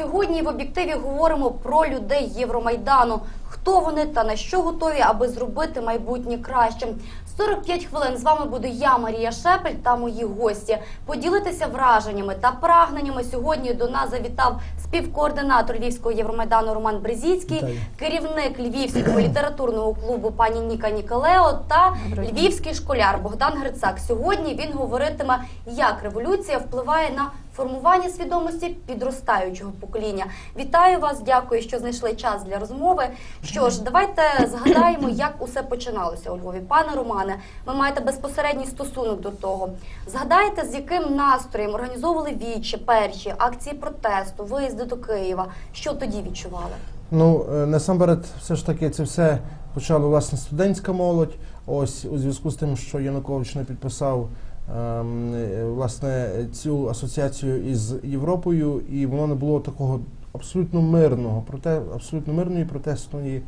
Сьогодні в об'єктиві говоримо про людей Євромайдану. Хто вони та на що готові, аби зробити майбутнє кращим. 45 хвилин з вами буду я, Марія Шепель та мої гості. Поділитися враженнями та прагненнями. Сьогодні до нас завітав співкоординатор Львівського Євромайдану Роман Брезіцький, Вітаю. керівник Львівського літературного клубу пані Ніка Ніколео та львівський школяр Богдан Грицак. Сьогодні він говоритиме, як революція впливає на формування свідомості підростаючого покоління. Вітаю вас, дякую, що знайшли час для розмови. Що ж, давайте згадаємо, як усе починалося у Львові. Пане Романе, ви маєте безпосередній стосунок до того. Згадайте, з яким настроєм організовували вічі, перші акції протесту, виїзди до Києва. Що тоді відчували? Ну е, насамперед, все ж таки, це все почала власне студентська молодь. Ось у зв'язку з тим, що Янукович не підписав власне цю асоціацію із Європою, і воно не було такого абсолютно мирного, проте абсолютно мирної протестної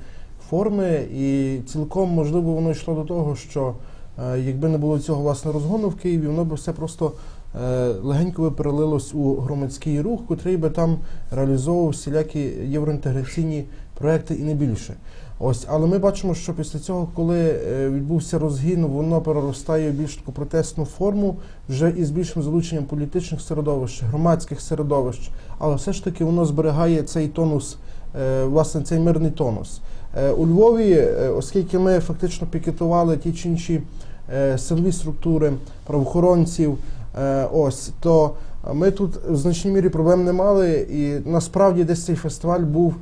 форми. І цілком можливо воно йшло до того, що е, якби не було цього власне розгону в Києві, воно б все просто е, легенько перелилось у громадський рух, котрий би там реалізовував всілякі євроінтеграційні проекти і не більше. Ось, але ми бачимо, що після цього, коли е, відбувся розгін, воно переростає в більш таку протестну форму, вже із більшим залученням політичних середовищ, громадських середовищ, але все ж таки воно зберігає цей тонус, е, власне, цей мирний тонус. Е, У Львові, оскільки ми фактично пікетували ті чи інші силові структури, правоохоронців, ось то ми тут в значній мірі проблем не мали, і насправді десь цей фестиваль був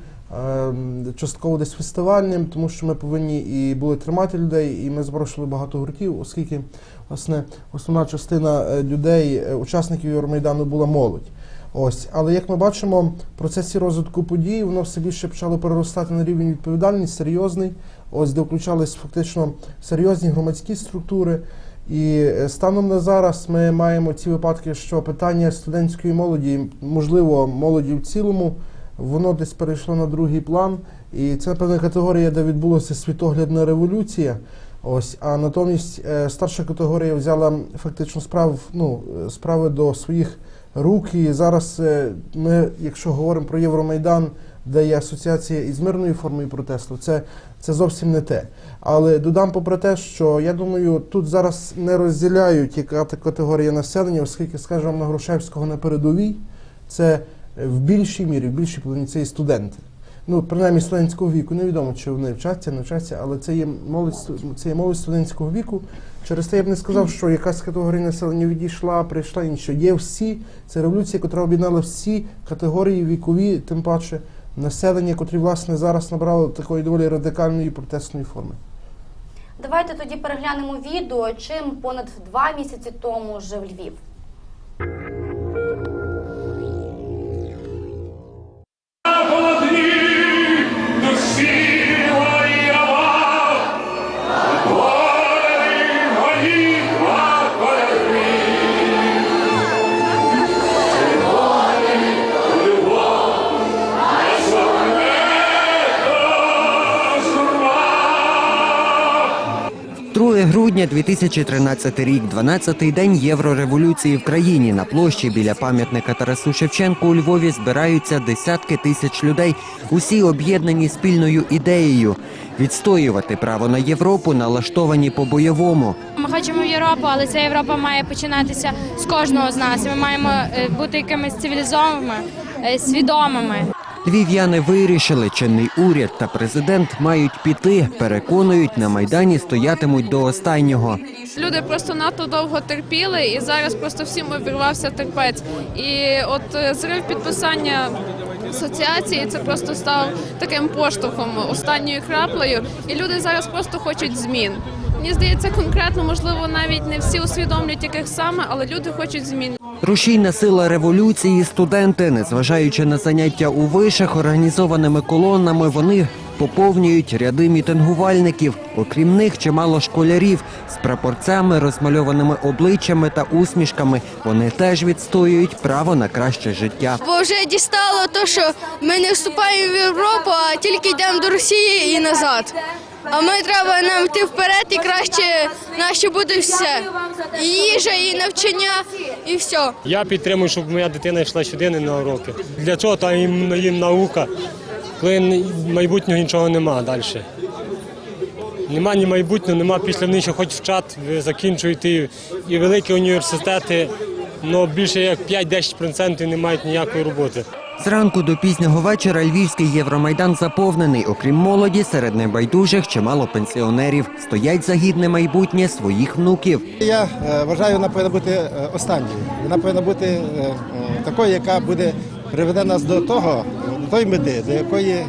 частково десь фестивальним, тому що ми повинні і були тримати людей, і ми запрошували багато гуртів, оскільки власне основна частина е, людей, е, учасників Євромайдану була молодь. Ось, але як ми бачимо, в процесі розвитку подій воно все більше почало переростати на рівень відповідальний, серйозний, ось де включались фактично серйозні громадські структури. І е, станом на зараз ми маємо ці випадки, що питання студентської молоді, можливо, молоді в цілому, воно десь перейшло на другий план. І це певна категорія, де відбулася світоглядна революція. Ось, а натомість е, старша категорія взяла фактично справ, ну, справи до своїх рук. І зараз е, ми, якщо говоримо про Євромайдан, де є асоціація із мирною формою протесту, це, це зовсім не те. Але додам попри те, що я думаю, тут зараз не розділяють яка категорія населення, оскільки, скажімо, на Грушевського на передовій, це в більшій мірі, в більшій половині це і студенти. Ну, принаймні студентського віку. Невідомо, чи вони вчаться, не вчаться, але це є молодь, це є молодь студентського віку. Через те я б не сказав, що якась категорія населення відійшла, прийшла інша. Є всі. Це революція, яка об'єднала всі категорії вікові, тим паче населення, котрі власне зараз набрали такої доволі радикальної протестної форми. Давайте тоді переглянемо відео, чим понад два місяці тому жив Львів. Грудня 2013 рік, 12-й день єврореволюції в країні. На площі біля пам'ятника Тарасу Шевченку у Львові збираються десятки тисяч людей, усі об'єднані спільною ідеєю відстоювати право на Європу, налаштовані по-бойовому. Ми хочемо Європу, але ця Європа має починатися з кожного з нас. Ми маємо е, бути якимись цивілізованими, е, свідомими. Львів'яни вирішили, чинний уряд та президент мають піти. Переконують, на майдані стоятимуть до останнього. Люди просто надто довго терпіли, і зараз просто всім обірвався терпець. І от е, зрив підписання асоціації це просто став таким поштовхом, останньою краплею. І люди зараз просто хочуть змін. Мені здається, конкретно, можливо, навіть не всі усвідомлюють, яких саме, але люди хочуть змін. Рушійна сила революції студенти, незважаючи на заняття у вишах, організованими колонами, вони поповнюють ряди мітингувальників. Окрім них, чимало школярів з прапорцями, розмальованими обличчями та усмішками. Вони теж відстоюють право на краще життя. Бо вже дістало те, що ми не вступаємо в Європу, а тільки йдемо до Росії і назад. А ми треба нам йти вперед і краще наше буде все. І їжа, і навчання, і все. Я підтримую, щоб моя дитина йшла сюди не на уроки. Для цього та їм, їм наука, коли майбутнього нічого нема далі. Нема ні майбутнього, нема після них, що хоч вчать, ви закінчуєте і великі університети, але більше як 5-10% не мають ніякої роботи. Зранку до пізнього вечора львівський Євромайдан заповнений. Окрім молоді, серед небайдужих чимало пенсіонерів. Стоять за гідне майбутнє своїх внуків. Я е, вважаю, вона повинна бути е, останньою. Вона повинна бути е, такою, яка буде приведе нас до того, тої мети, до якої е,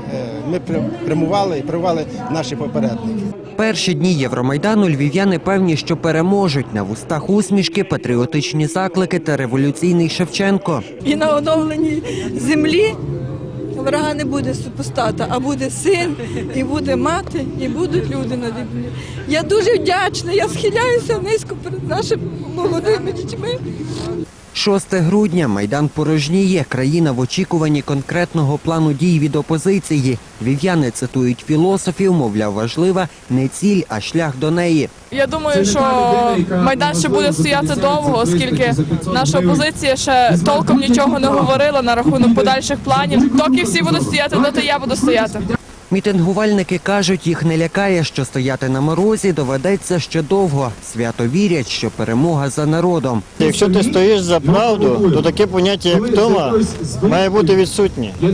ми прямували і привали наші попередники. Перші дні Євромайдану львів'яни певні, що переможуть на вустах усмішки, патріотичні заклики та революційний Шевченко. І на оновленій землі врага не буде супостата, а буде син, і буде мати, і будуть люди на землі. Я дуже вдячна, я схиляюся низько перед нашими молодими дітьми. 6 грудня майдан порожніє. Країна в очікуванні конкретного плану дій від опозиції. Львів'яни цитують філософів, мовляв, важлива не ціль, а шлях до неї. Я думаю, що майдан ще буде стояти довго, оскільки наша опозиція ще толком нічого не говорила на рахунок подальших планів. Доки всі будуть стояти, доти я буду стояти. Мітингувальники кажуть, їх не лякає, що стояти на морозі доведеться ще довго. Свято вірять, що перемога за народом. Якщо ти стоїш за правду, то таке поняття, як втома, має бути відсутнє. Ну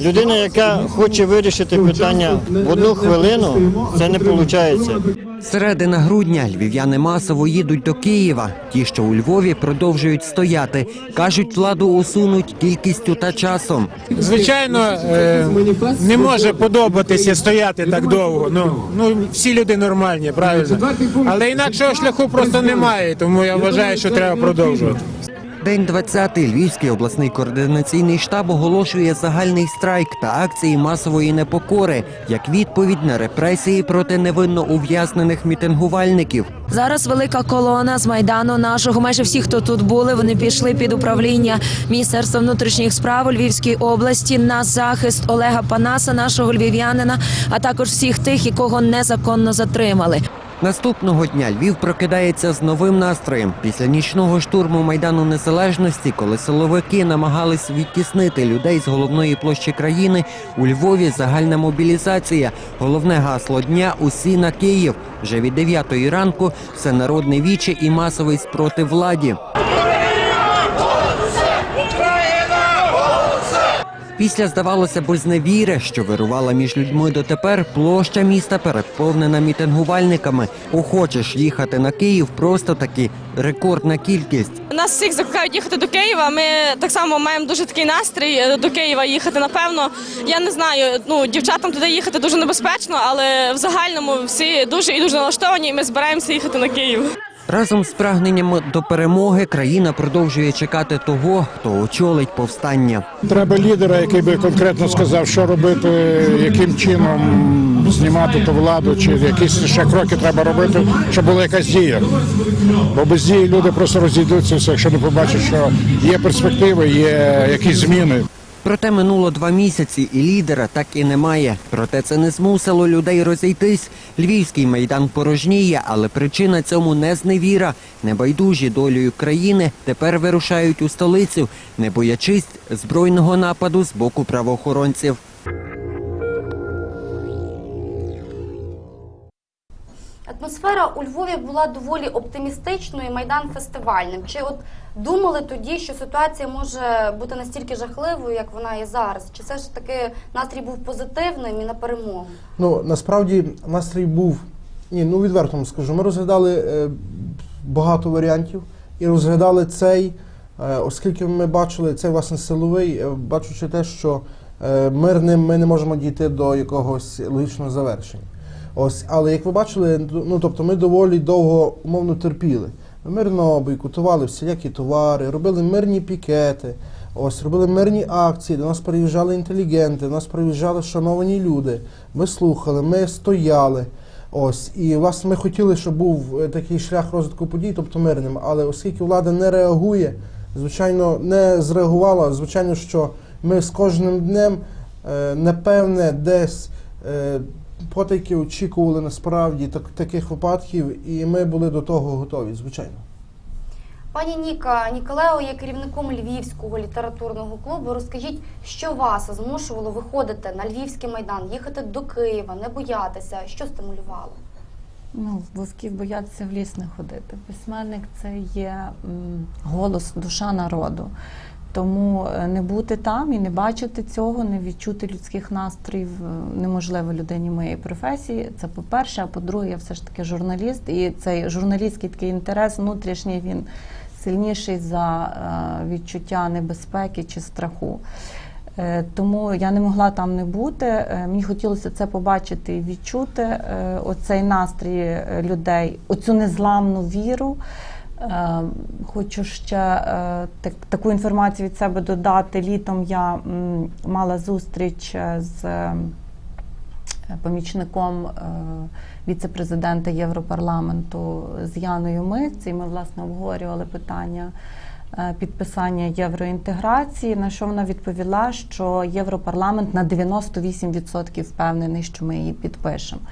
Людина, яка хоче вирішити питання в одну хвилину, це не виходить. Середина грудня львів'яни масово їдуть до Києва. Ті, що у Львові, продовжують стояти. Кажуть, владу усунуть кількістю та часом. Звичайно, е, не може подобатися стояти так довго. Ну, ну всі люди нормальні, правильно. Але інакшого шляху просто немає, тому я вважаю, що треба продовжувати. День 20-й Львівський обласний координаційний штаб оголошує загальний страйк та акції масової непокори як відповідь на репресії проти невинно ув'язнених мітингувальників. Зараз велика колона з майдану нашого. Майже всі, хто тут були, вони пішли під управління Міністерства внутрішніх справ у Львівській області на захист Олега Панаса, нашого львів'янина, а також всіх тих, якого незаконно затримали. Наступного дня Львів прокидається з новим настроєм. Після нічного штурму Майдану Незалежності, коли силовики намагались відтіснити людей з головної площі країни, у Львові загальна мобілізація. Головне гасло дня усі на Київ. Вже від 9 ранку всенародне віче і масовий спротив владі. Після, здавалося, зневіри, що вирувала між людьми дотепер, площа міста переповнена мітингувальниками. Охочеш їхати на Київ просто таки рекордна кількість. Нас всіх закликають їхати до Києва. Ми так само маємо дуже такий настрій е, до Києва їхати. Напевно, я не знаю. Ну дівчатам туди їхати дуже небезпечно, але в загальному всі дуже і дуже налаштовані. і Ми збираємося їхати на Київ. Разом з прагненням до перемоги країна продовжує чекати того, хто очолить повстання. Треба лідера, який би конкретно сказав, що робити, яким чином знімати ту владу, чи якісь ще кроки треба робити, щоб була якась дія. Бо без дії люди просто розійдуться, якщо не побачать, що є перспективи, є якісь зміни. Проте минуло два місяці, і лідера так і немає. Проте це не змусило людей розійтись. Львівський майдан порожніє, але причина цьому не зневіра. Небайдужі долею країни тепер вирушають у столицю, не боячись збройного нападу з боку правоохоронців. Атмосфера у Львові була доволі оптимістичною, майдан фестивальним. Чи от думали тоді, що ситуація може бути настільки жахливою, як вона є зараз? Чи все ж таки настрій був позитивним і на перемогу? Ну насправді настрій був ні, ну відверто скажу. Ми розглядали е, багато варіантів і розглядали цей, е, оскільки ми бачили цей власне силовий, е, бачучи те, що е, мирним ми не можемо дійти до якогось логічного завершення. Ось, але як ви бачили, ну тобто ми доволі довго умовно терпіли. Ми мирно бойкотували всілякі товари, робили мирні пікети, ось робили мирні акції, до нас приїжджали інтелігенти, до нас приїжджали шановані люди. Ми слухали, ми стояли. Ось і власне ми хотіли, щоб був е, такий шлях розвитку подій, тобто мирним. Але оскільки влада не реагує, звичайно, не зреагувала. Звичайно, що ми з кожним днем, е, напевне, десь е, потайки очікували насправді так, таких випадків, і ми були до того готові, звичайно. Пані Ніка Ніколео є керівником Львівського літературного клубу. Розкажіть, що вас змушувало виходити на Львівський майдан, їхати до Києва, не боятися? Що стимулювало? Ну, вовків бояться в ліс не ходити. Письменник це є голос, душа народу. Тому е, не бути там і не бачити цього, не відчути людських настроїв е, неможливо людині моєї професії. Це по-перше, а по-друге, я все ж таки журналіст, і цей журналістський такий інтерес внутрішній він сильніший за е, відчуття небезпеки чи страху. Тому я не могла там не бути. Мені хотілося це побачити і відчути, оцей настрій людей, оцю незламну віру. Е, Хочу ще е, так, таку інформацію від себе додати. Літом я мала зустріч е, з помічником віце-президента Європарламенту з Яною Миць, і ми власне обговорювали питання підписання євроінтеграції. На що вона відповіла, що Європарламент на 98% впевнений, що ми її підпишемо.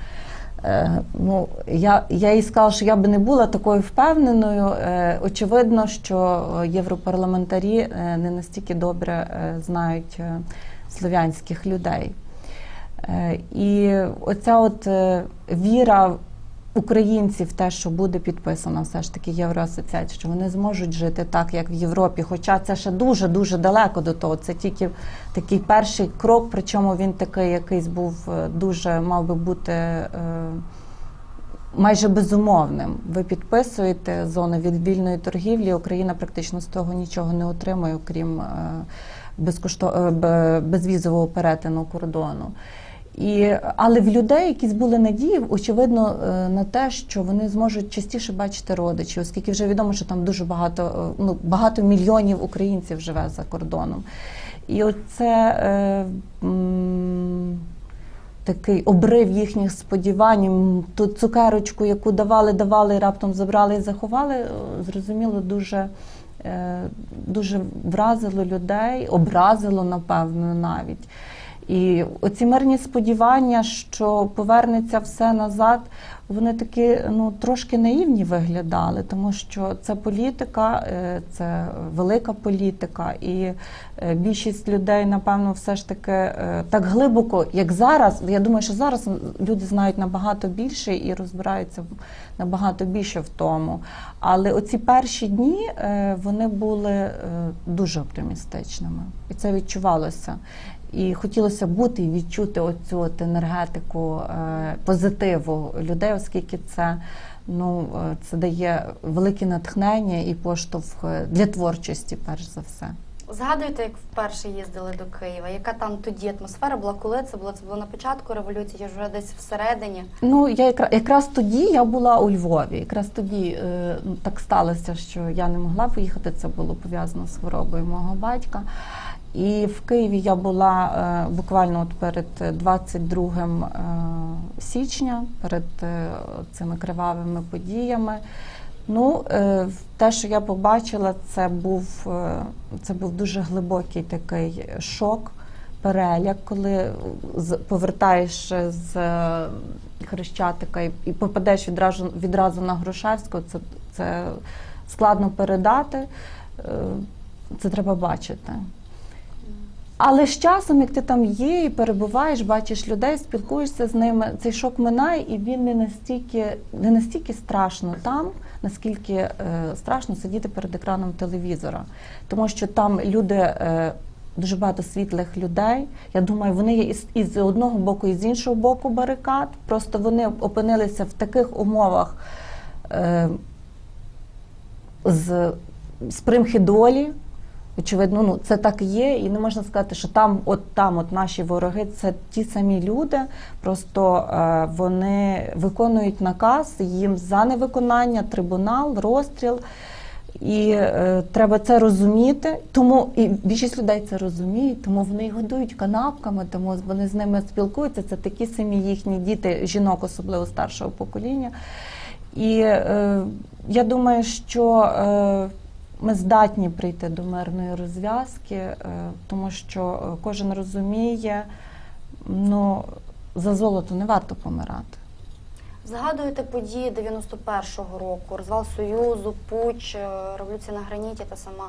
Е, Ну, я, я їй сказала, що я би не була такою впевненою. Е, Очевидно, що європарламентарі е, не настільки добре знають слов'янських людей. І оця от віра українців те, що буде підписана все ж таки Євроасоціація, що вони зможуть жити так, як в Європі. Хоча це ще дуже дуже далеко до того. Це тільки такий перший крок, причому він такий якийсь був е, дуже мав би бути. е, Майже безумовним. Ви підписуєте зону від вільної торгівлі. Україна практично з того нічого не отримує, окрім е, безкошто... е, бе- безвізового перетину кордону. І, але в людей якісь були надії, очевидно, е, на те, що вони зможуть частіше бачити родичів, оскільки вже відомо, що там дуже багато, е, ну, багато мільйонів українців живе за кордоном. І оце е, такий обрив їхніх сподівань, ту цукерочку, яку давали, давали, раптом забрали і заховали, е, зрозуміло, дуже. Дуже вразило людей, образило, напевно, навіть. І оці мирні сподівання, що повернеться все назад, вони такі ну трошки наївні виглядали, тому що це політика, е, це велика політика, і е, більшість людей, напевно, все ж таки е, так глибоко, як зараз. Я думаю, що зараз люди знають набагато більше і розбираються набагато більше в тому. Але оці перші дні вони були дуже оптимістичними, і це відчувалося. І хотілося бути і відчути оцю от енергетику е, позитиву людей, оскільки це ну е, це дає велике натхнення і поштовх е, для творчості, перш за все. Згадуєте, як вперше їздили до Києва? Яка там тоді атмосфера була? Коли це було? Це було на початку революції, чи вже десь всередині? Ну я якраз, якраз тоді я була у Львові. Якраз тоді е, ну, так сталося, що я не могла поїхати. Це було пов'язано з хворобою мого батька. І в Києві я була е, буквально от перед 22 е, січня, перед е, цими кривавими подіями. Ну, е, те, що я побачила, це був, е, це був дуже глибокий такий шок, переляк, коли повертаєш з е, Хрещатика і, попадеш відразу, відразу на Грушевського, це, це складно передати, е, це треба бачити. Але з часом, як ти там є і перебуваєш, бачиш людей, спілкуєшся з ними, цей шок минає, і він не настільки, не настільки страшно там, наскільки е, страшно сидіти перед екраном телевізора. Тому що там люди, е, дуже багато світлих людей. Я думаю, вони є із, із одного боку, і з іншого боку барикад. Просто вони опинилися в таких умовах. Е, з, з примхи долі. Очевидно, ну це так є, і не можна сказати, що там, от там, от наші вороги, це ті самі люди. Просто е, вони виконують наказ, їм за невиконання, трибунал, розстріл. І е, треба це розуміти. Тому і більшість людей це розуміють, тому вони годують канапками, тому вони з ними спілкуються. Це такі самі їхні діти, жінок, особливо старшого покоління. І е, я думаю, що е, ми здатні прийти до мирної розв'язки, е, тому що е, кожен розуміє, ну, за золото не варто помирати. Згадуєте події 91-го року, розвал Союзу, Пуч, е, революція на граніті та сама.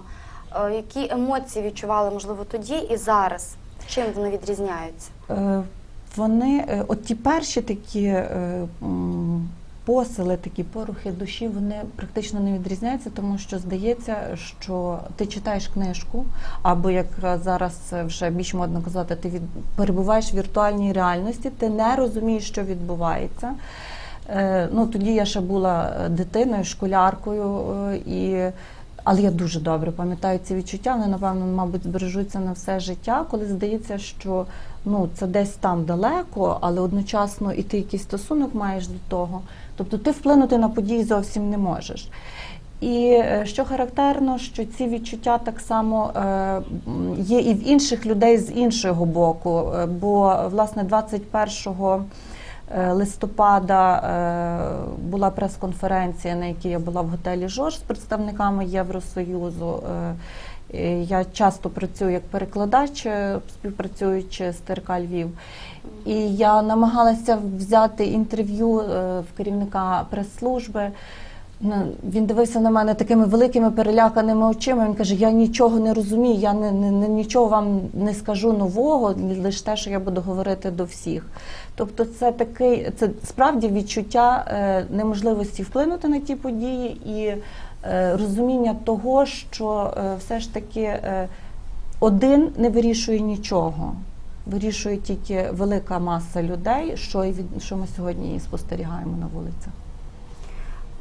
Які емоції відчували, можливо, тоді і зараз? Чим вони відрізняються? Вони, от ті перші такі посили, такі порухи душі, вони практично не відрізняються, тому що здається, що ти читаєш книжку, або як зараз вже більш модно казати, ти від, перебуваєш в віртуальній реальності, ти не розумієш, що відбувається. Е, Ну, тоді я ще була дитиною, школяркою, е, і, але я дуже добре пам'ятаю ці відчуття. Вони, напевно, мабуть, збережуться на все життя, коли здається, що ну, це десь там далеко, але одночасно і ти якийсь стосунок маєш до того. Тобто ти вплинути на події зовсім не можеш. І е, що характерно, що ці відчуття так само е, є і в інших людей з іншого боку. Е, Бо власне 21 е, листопада е, була прес-конференція, на якій я була в готелі Жорж з представниками Євросоюзу. Е, е, Я часто працюю як перекладач, е, співпрацюючи з ТРК Львів. І я намагалася взяти інтерв'ю е, в керівника прес-служби. Ну, Він дивився на мене такими великими переляканими очима. Він каже: Я нічого не розумію, я не, не, не- нічого вам не скажу нового, лише те, що я буду говорити до всіх. Тобто, це такий, це справді відчуття е, неможливості вплинути на ті події і е, розуміння того, що е, все ж таки е, один не вирішує нічого. Вирішує тільки велика маса людей, що, і від, що ми сьогодні спостерігаємо на вулицях.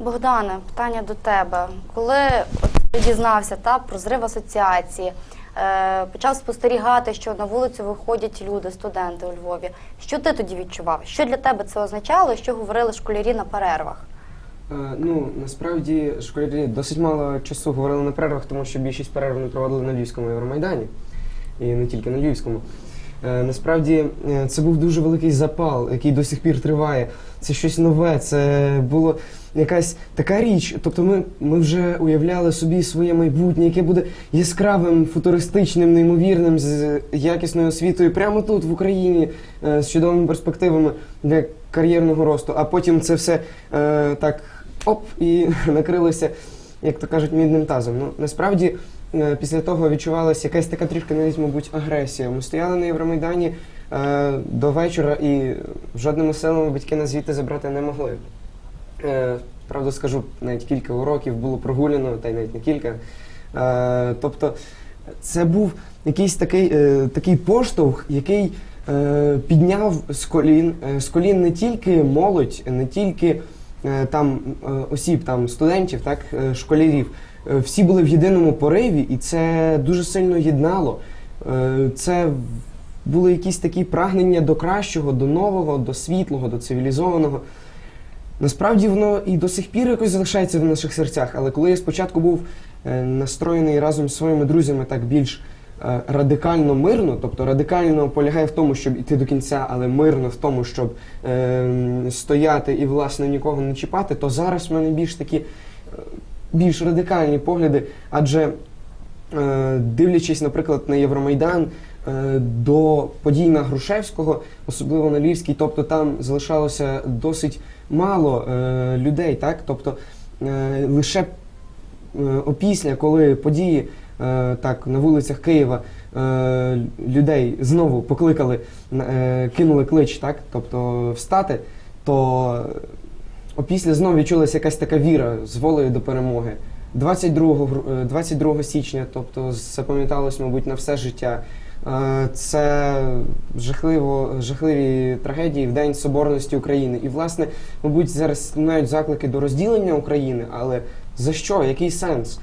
Богдане, питання до тебе. Коли от ти дізнався та, про зрив асоціації, е, почав спостерігати, що на вулицю виходять люди, студенти у Львові. Що ти тоді відчував? Що для тебе це означало? Що говорили школярі на перервах? Е, Ну, насправді школярі досить мало часу говорили на перервах, тому що більшість перерв вони проводили на Львівському Євромайдані. І не тільки на Львівському. Е, Насправді е, це був дуже великий запал, який до сих пір триває. Це щось нове, це було якась така річ. Тобто ми, ми вже уявляли собі своє майбутнє, яке буде яскравим, футуристичним, неймовірним, з якісною освітою прямо тут, в Україні, е, з чудовими перспективами для кар'єрного росту. А потім це все так оп і накрилося, як то кажуть, мідним тазом. Ну насправді. Е, Після того відчувалася якась така трішки навіть, мабуть, агресія. Ми стояли на Євромайдані е, до вечора і жодними силами батьки нас звідти забрати не могли. Е, правда, скажу, навіть кілька уроків було прогуляно, та й навіть не кілька. Тобто, це був якийсь такий, такий поштовх, який підняв з колін, з колін не тільки молодь, не тільки там осіб, там студентів, так, школярів. Е, Всі були в єдиному пориві, і це дуже сильно єднало. Е, Це були якісь такі прагнення до кращого, до нового, до світлого, до цивілізованого. Насправді воно і до сих пір якось залишається в наших серцях. Але коли я спочатку був е, настроєний разом з своїми друзями так більш радикально мирно, тобто радикально полягає в тому, щоб іти до кінця, але мирно в тому, щоб е, стояти і власне нікого не чіпати, то зараз в мене більш такі більш радикальні погляди, адже е, дивлячись, наприклад, на Євромайдан. е, До подій на Грушевського, особливо на Львівській, тобто там залишалося досить мало е, людей, так? Тобто лише е, опісля, коли події так на вулицях Києва людей знову покликали, кинули клич, так? Тобто встати, то опісля знову відчулася якась така віра з волею до перемоги. 22, гру- е, 22 січня, тобто запам'яталось, мабуть, на все життя. Е, Це жахливо, жахливі трагедії в День Соборності України. І, власне, мабуть, зараз лунають заклики до розділення України, але за що? Який сенс?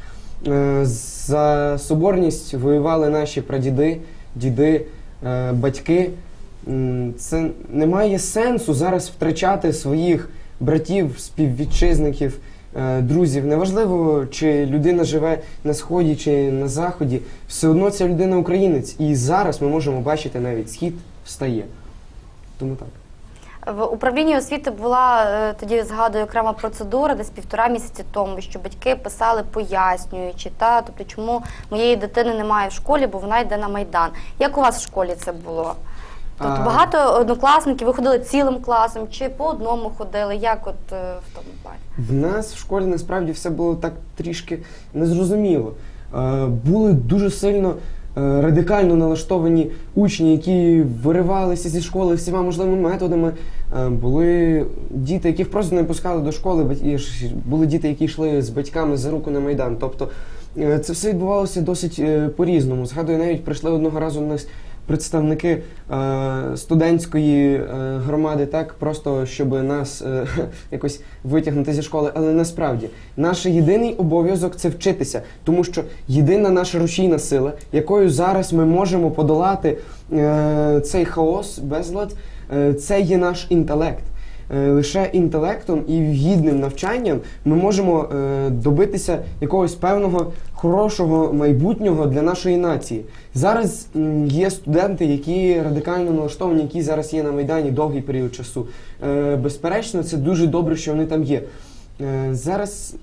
Е, За соборність воювали наші прадіди, діди, батьки. Це немає сенсу зараз втрачати своїх братів, співвітчизників, е, друзів. Неважливо, чи людина живе на сході чи на заході, все одно ця людина українець. І зараз ми можемо бачити навіть схід встає. Тому так. В управлінні освіти була е, тоді згадую окрема процедура, десь півтора місяці тому, що батьки писали пояснюючи, та тобто, чому моєї дитини немає в школі, бо вона йде на майдан. Як у вас в школі це було? Тобто А, багато однокласників ви ходили цілим класом чи по одному ходили? Як от е, в тому плані? В нас в школі насправді все було так трішки незрозуміло. Е, Були дуже сильно е, радикально налаштовані учні, які виривалися зі школи всіма можливими методами. Були діти, яких просто не пускали до школи, були діти, які йшли з батьками за руку на майдан. Тобто це все відбувалося досить по-різному. Згадую, навіть прийшли одного разу у нас представники е, студентської е, громади, так просто щоб нас е, якось витягнути зі школи. Але насправді наш єдиний обов'язок це вчитися, тому що єдина наша рушійна сила, якою зараз ми можемо подолати е, цей хаос, безлад, е, це є наш інтелект. Е, Лише інтелектом і гідним навчанням ми можемо е, добитися якогось певного хорошого майбутнього для нашої нації. Зараз є студенти, які радикально налаштовані, які зараз є на майдані довгий період часу. Е, Безперечно, це дуже добре, що вони там є. Зараз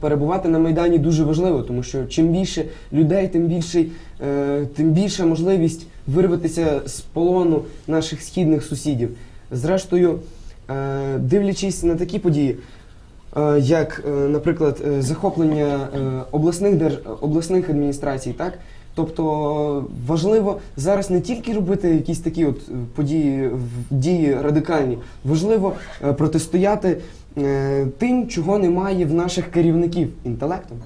перебувати на майдані дуже важливо, тому що чим більше людей, тим більший, е, тим більша можливість вирватися з полону наших східних сусідів. Зрештою, дивлячись на такі події, е, як, е, наприклад, е, захоплення е, обласних держ... обласних адміністрацій, так. Тобто важливо зараз не тільки робити якісь такі от е, події, дії радикальні, важливо е, протистояти е, тим, чого немає в наших керівників інтелектом.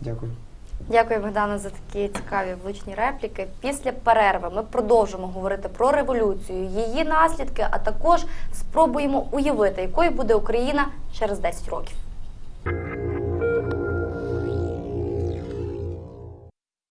Дякую. Дякую, Богдана, за такі цікаві влучні репліки. Після перерви ми продовжимо говорити про революцію, її наслідки, а також спробуємо уявити, якою буде Україна через 10 років.